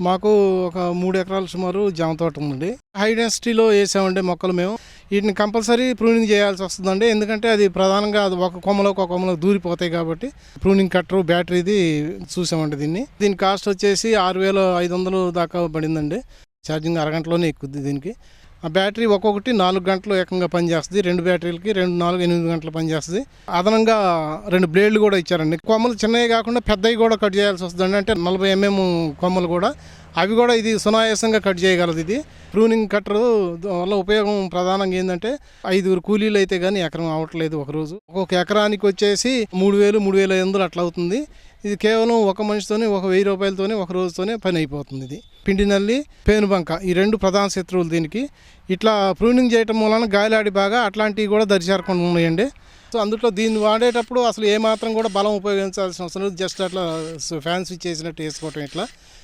మాకు ఒక మూడు ఎకరాల సుమారు జామ తోట ఉందండి. హై డెన్సిటీలో వేసామండి మొక్కలు మేము. వీటిని కంపల్సరీ ప్రూనింగ్ చేయాల్సి వస్తుందండి. ఎందుకంటే అది ప్రధానంగా అది ఒక కొమ్మలోకి ఒక కొమ్మలోకి దూరిపోతాయి కాబట్టి ప్రూనింగ్ కట్టరు బ్యాటరీది చూసామండి దీన్ని. దీని కాస్ట్ వచ్చేసి ఆరు వేల ఐదు వందలు దాకా పడిందండి. ఛార్జింగ్ అరగంటలోనే ఎక్కుద్ది దీనికి. ఆ బ్యాటరీ ఒక్కొక్కటి నాలుగు గంటలు ఏకంగా పనిచేస్తుంది రెండు బ్యాటరీలకి రెండు నాలుగు ఎనిమిది గంటలు పనిచేస్తుంది. అదనంగా రెండు బ్లేడ్లు కూడా ఇచ్చారండి. కొమ్మలు చిన్నవి కాకుండా పెద్దవి కూడా కట్ చేయాల్సి వస్తుందండి. అంటే నలభై ఎంఎం కొమ్మలు కూడా. అవి కూడా ఇది సునాయాసంగా కట్ చేయగలదు ఇది. ప్రూనింగ్ కట్టరు. వల్ల ఉపయోగం ప్రధానంగా ఏంటంటే ఐదుగురు కూలీలు అయితే కానీ ఎకరం అవ్వట్లేదు ఒక రోజు ఒక్కొక్క ఎకరానికి వచ్చేసి మూడు వేలు మూడు వేల ఐదు వందలు అట్లా అవుతుంది. ఇది కేవలం ఒక మనిషితోనే ఒక వెయ్యి రూపాయలతోనే ఒక రోజుతోనే పని అయిపోతుంది ఇది. పిండి నల్లి పేనుబంక ఈ రెండు ప్రధాన శత్రువులు దీనికి. ఇట్లా ప్రూనింగ్ చేయటం మూలన గాలిలాడి బాగా అట్లాంటివి కూడా దరిచేరకుండా ఉన్నాయండి. సో అందులో దీన్ని వాడేటప్పుడు అసలు ఏమాత్రం కూడా బలం ఉపయోగించాల్సిన అవసరం లేదు. జస్ట్ అట్లా ఫ్యాన్ స్విచ్ చేసినట్టు వేసుకోవటం ఇట్లా.